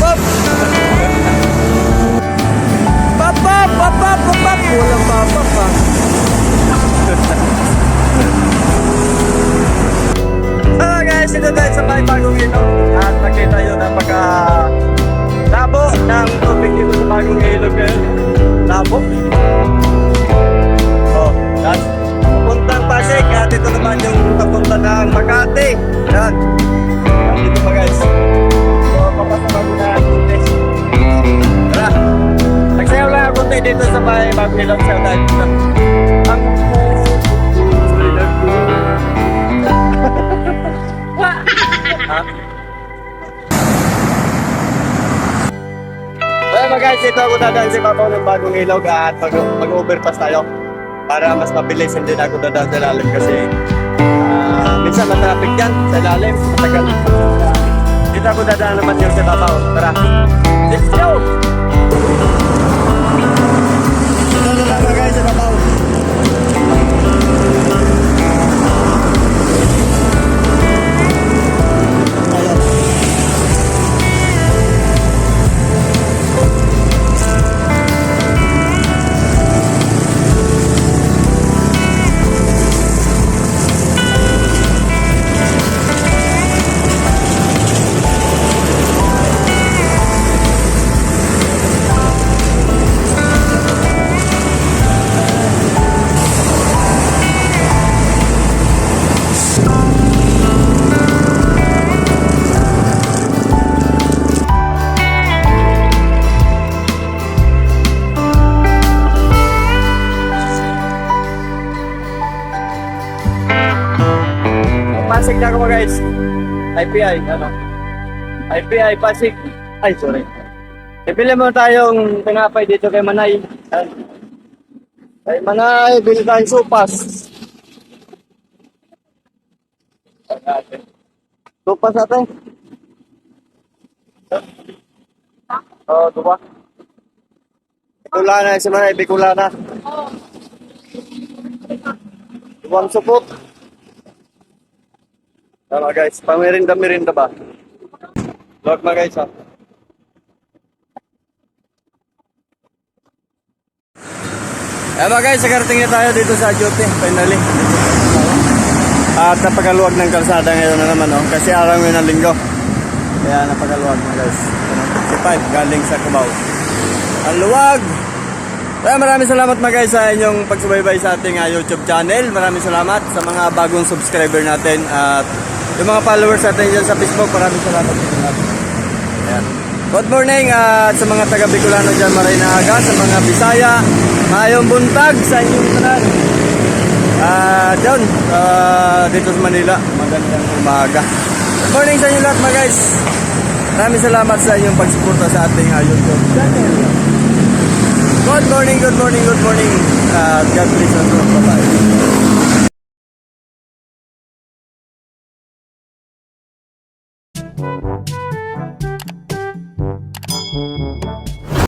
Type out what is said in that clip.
Ah, papap. Papap, papap, papap. Walang papap pa. Hello guys, ito tayo sa may bagong ilog at nakita yun ang pagka labo ng tubig dito sa bagong ilog ngayon. Labo. Oh, that's puntang Pasig at ito naman yung papunta ng Makati. Yan. Yan dito pa guys. Tara. Nagsayaw lang ako konti dito sa may ilog sa dahil ang Well guys, dito ako dadaan sa ibabaw ng bagong ilog at mag- mag-overpass tayo para mas mabilis hindi na ako dadaan sa lalim kasi ah, minsan matraffic yan sa lalim, matagal. Dito ako dadaan naman yung sa ibabaw. Tara, let's go! Pasig na ako mga guys. IPI, ano? IPI Pasig. Ay, sorry. Ibili mo tayong tinapay dito kay Manay. Kay Manay, bili tayong sopas. Sopas natin. Oo, oh, diba? Bicolana, si Manay, Bicolana. Duwang supot. Tama guys, pamirinda-mirinda ba? Lord mga guys ha. Eh mga guys, nakarating na tayo dito sa Ajote, finally. At napakaluwag ng kalsada ngayon na naman, oh, kasi araw ngayon ng linggo. Kaya napakaluwag mga guys. 65 galing sa Cubao. Ang luwag! Kaya maraming salamat mga guys sa inyong pagsubaybay sa ating ah, YouTube channel. Maraming salamat sa mga bagong subscriber natin at yung mga followers natin dyan sa Facebook. Maraming salamat sa lahat. Ayan. Good morning at sa mga taga Bicolano dyan, Marinaga, sa mga Bisaya, mayong buntag sa inyong tanan. At yun, ah, dito sa Manila, magandang umaga. Good morning sa inyo lahat mga guys. Maraming salamat sa inyong pagsuporta sa ating ah, YouTube channel. Good morning, good morning, good morning. At God bless us all. Bye-bye.